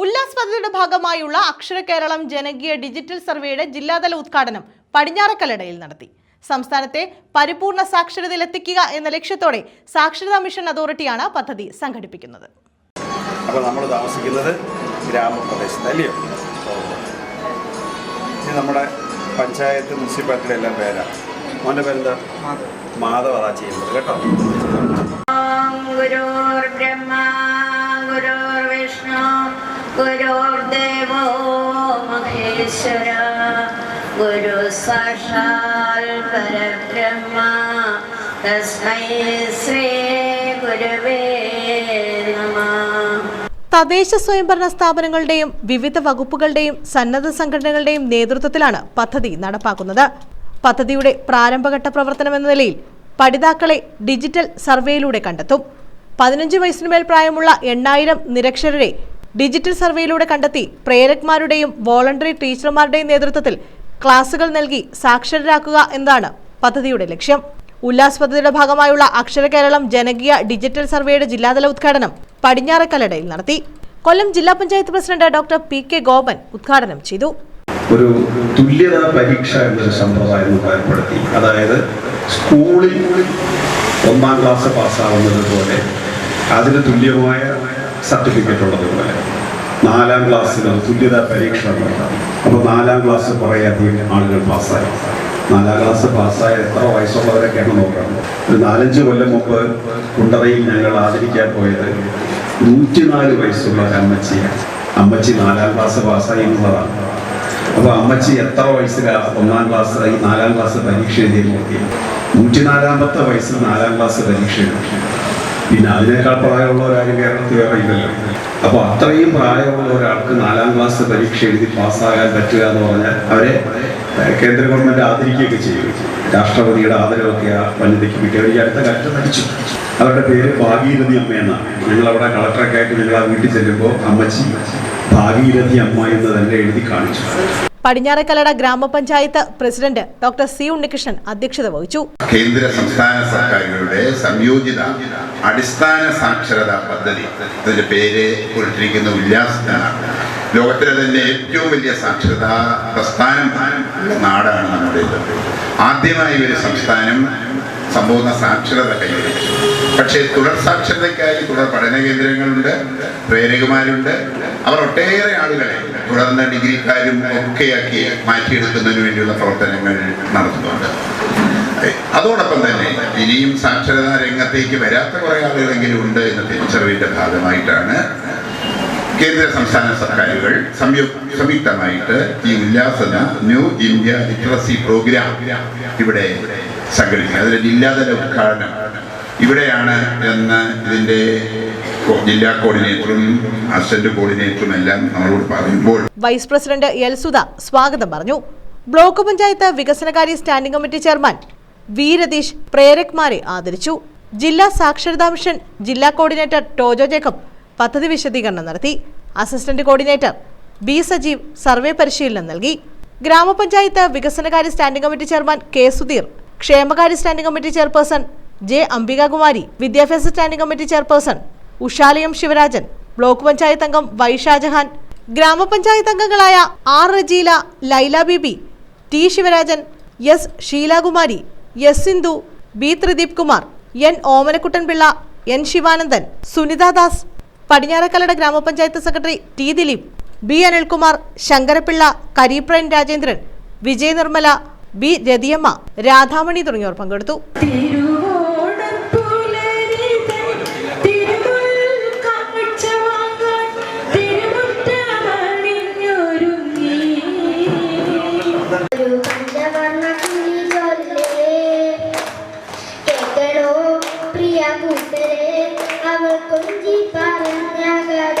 ഉല്ലാസ് പദ്ധതിയുടെ ഭാഗമായുള്ള അക്ഷര കേരളം ജനകീയ ഡിജിറ്റൽ സർവേയുടെ ജില്ലാതല ഉദ്ഘാടനം പടിഞ്ഞാറക്കല്ലടയിൽ നടത്തി. സംസ്ഥാനത്തെ പരിപൂർണ സാക്ഷരതയിലെത്തിക്കുക എന്ന ലക്ഷ്യത്തോടെ സാക്ഷരതാ മിഷൻ അതോറിറ്റിയാണ് പദ്ധതി സംഘടിപ്പിക്കുന്നത്. അപ്പോൾ നമ്മൾ താമസിക്കുന്നത് ഗ്രാമപ്രദേശത്ത് അല്ലയോ? ഇനി നമ്മുടെ പഞ്ചായത്ത് മുനിസിപ്പാലിറ്റിയുടെ എല്ലാം പേരാണ് മോന്റെ പേരെന്താ? മാധവ. അതാ ചെയ്യുന്നത് കേട്ടോ? ഗുരുർവിഷ്ണു ഗുരുർദേവോ മഹേശ്വര ഗുരു സാക്ഷാൽ പരബ്രഹ്മ. തസ്മൈ ശ്രീ ഗുരുവേ നമഃ. തദ്ദേശ സ്വയംഭരണ സ്ഥാപനങ്ങളുടെയും വിവിധ വകുപ്പുകളുടെയും സന്നദ്ധ സംഘടനകളുടെയും നേതൃത്വത്തിലാണ് പദ്ധതി നടപ്പാക്കുന്നത്. പദ്ധതിയുടെ പ്രാരംഭഘട്ട പ്രവർത്തനമെന്ന നിലയിൽ പഠിതാക്കളെ ഡിജിറ്റൽ സർവേയിലൂടെ കണ്ടെത്തും. പതിനഞ്ച് വയസ്സിനുമേൽ പ്രായമുള്ള എണ്ണായിരം നിരക്ഷരരെ ഡിജിറ്റൽ സർവേയിലൂടെ കണ്ടെത്തി പ്രേരക്മാരുടെയും വോളണ്ടറി ടീച്ചർമാരുടെയും നേതൃത്വത്തിൽ ക്ലാസുകൾ നൽകി സാക്ഷരരാക്കുക എന്നതാണ് പദ്ധതിയുടെ ലക്ഷ്യം. ഉല്ലാസ് പദ്ധതിയുടെ ഭാഗമായുള്ള അക്ഷര കേരളം ജനകീയ ഡിജിറ്റൽ സർവേയുടെ ജില്ലാതല ഉദ്ഘാടനം പടിഞ്ഞാറക്കല്ലടയിൽ നടത്തി. കൊല്ലം ജില്ലാ panchayat president doctor P K Gopan ഉദ്ഘാടനം ചെയ്തു. ഒരു തുല്യതാ പരീക്ഷ എന്നൊരു സമ്പ്രദായം ഏർപ്പെടുത്തി അതായത് സ്കൂളിൽ ഒന്നാം ക്ലാസ് പാസ്സാവുന്നത് പോലെ അതിന് തുല്യമായ സർട്ടിഫിക്കറ്റ് ഉള്ളതുപോലെ നാലാം ക്ലാസ്സിന് തുല്യതാ പരീക്ഷ നടത്താം. അപ്പോൾ നാലാം ക്ലാസ് കുറേയധികം ആളുകൾ പാസ്സായി. നാലാം ക്ലാസ് പാസ്സായ എത്ര വയസ്സുള്ളവരൊക്കെയാണ് നോക്കുന്നത്. ഒരു നാലഞ്ച് കൊല്ലം മുമ്പ് കുണ്ടറയിൽ ഞങ്ങൾ ആദരിക്കാൻ പോയത് നൂറ്റിനാല് വയസ്സുള്ള ഒരു അമ്മച്ചിയാണ്. അമ്മച്ചി നാലാം ക്ലാസ് പാസ്സായി എന്നുള്ളതാണ്. അപ്പോൾ അമ്മച്ചി എത്ര വയസ്സിലാ ഒന്നാം ക്ലാസ് നാലാം ക്ലാസ് പരീക്ഷ എഴുതി നോക്കി നൂറ്റിനാലാമത്തെ വയസ്സിൽ നാലാം ക്ലാസ് പരീക്ഷ എഴുതി. പിന്നെ അതിനേക്കാൾ പ്രായമുള്ള ഒരാളും കേരളത്തിൽ വേറെ ഇല്ലല്ലോ. അപ്പൊ അത്രയും പ്രായമുള്ള ഒരാൾക്ക് നാലാം ക്ലാസ് പരീക്ഷ എഴുതി പാസ്സാകാൻ പറ്റുക എന്ന് പറഞ്ഞാൽ അവരെ കേന്ദ്ര ഗവൺമെന്റ് ആദരിക്കുകയൊക്കെ ചെയ്യും. രാഷ്ട്രപതിയുടെ ആദരവൊക്കെ ആ വനിതയ്ക്ക് കിട്ടിയ ഈ അടുത്ത കാലത്ത് മരിച്ചു. അവരുടെ പേര് ഭാഗീരഥി അമ്മ എന്നാണ്. ഞങ്ങൾ അവിടെ കളക്ടറൊക്കെ ആയിട്ട് ഞങ്ങൾ ആ വീട്ടിൽ ചെല്ലുമ്പോൾ അമ്മച്ചി ഭാഗീരഥി അമ്മ എന്ന് തന്നെ എഴുതി കാണിച്ചു. പടിഞ്ഞാറക്കല്ലട ഗ്രാമപഞ്ചായത്ത് പ്രസിഡന്റ് ഡോക്ടർ സി ഉണ്ണികൃഷ്ണൻ അധ്യക്ഷത വഹിച്ചു. കേന്ദ്ര സംസ്ഥാന സർക്കാരുകളുടെ സംയോജിത അടിസ്ഥാന സാക്ഷരതാ പദ്ധതി. ഇതിന്റെ പേര് കുറിച്ചിരിക്കുന്ന ലോകത്തിലെ തന്നെ ഏറ്റവും വലിയ സാക്ഷരതാ പ്രസ്ഥാനം നാടാണ് നമ്മുടേത് ആദ്യമായി ഒരു സംസ്ഥാനം സമ്പൂർണ സാക്ഷരത കൈവരിച്ചു. പക്ഷേ തുടർ സാക്ഷരതയ്ക്കായി തുടർ പഠന കേന്ദ്രങ്ങളുണ്ട് പ്രേരകമാരുണ്ട്. അവർ ഒട്ടേറെ ആളുകളെ തുടർന്ന് ഡിഗ്രിക്കാരും ഒക്കെയാക്കി മാറ്റിയെടുക്കുന്നതിന് വേണ്ടിയുള്ള പ്രവർത്തനങ്ങൾ നടത്തുന്നുണ്ട്. അതോടൊപ്പം തന്നെ ഇനിയും സാക്ഷരതാ രംഗത്തേക്ക് വരാത്ത കുറെ ആളുകളെങ്കിലും ഉണ്ട് എന്ന തിരിച്ചറിവിന്റെ ഭാഗമായിട്ടാണ് കേന്ദ്ര സംസ്ഥാന സർക്കാരുകൾ സംയുക്തമായിട്ട് ഈ ഉല്ലാസന ന്യൂ ഇന്ത്യ ലിറ്ററസി പ്രോഗ്രാം ഇവിടെ സംഘടിപ്പിക്കുന്നത്. അതിൽ ജില്ലാതല ഉദ്ഘാടനം ഇവിടെയാണ് എന്ന് ഇതിന്റെ ജില്ലാ കോർഡിനേറ്ററും അസിസ്റ്റന്റ് കോർഡിനേറ്ററും എല്ലാം നമ്മളോട് പറയുമ്പോൾ വൈസ് പ്രസിഡന്റ് എൽ സുധ സ്വാഗതം പറഞ്ഞു. ബ്ലോക്ക് പഞ്ചായത്ത് വികസനകാര്യ standing committee chairman V Ratheesh പ്രേരക്മാരെ ആദരിച്ചു. ജില്ലാ സാക്ഷരതാ മിഷൻ ജില്ലാ കോർഡിനേറ്റർ ടോജോ ജേക്കബ് പദ്ധതി വിശദീകരണം നടത്തി. Assistant coordinator B Sajeev survey പരിശീലനം നൽകി. ഗ്രാമപഞ്ചായത്ത് വികസനകാര്യ standing committee chairman K Sudheer ക്ഷേമകാര്യ standing committee chairperson J Ambikakumari വിദ്യാഭ്യാസ standing committee chairperson Ushalayam Sivarajan block panchayat അംഗം വൈ ഷാജഹാൻ ഗ്രാമപഞ്ചായത്ത് അംഗങ്ങളായ R Rejeela Laila Bibi T Sivarajan S Sheelakumari S Sindhu B Thrideep Kumar N Omanakuttanpillai N Sivanandan Sunitha Das Padinjarekallada ഗ്രാമപഞ്ചായത്ത് secretary T Dileep B Anilkumar Sankarapillai Kareepran Rajendran Vijaya Nirmala B Rathiyamma Radhamani തുടങ്ങിയവർ പങ്കെടുത്തു. പ്രിയ കൂട്ടരെ അവർ കൊഞ്ചി പറഞ്ഞ കഥ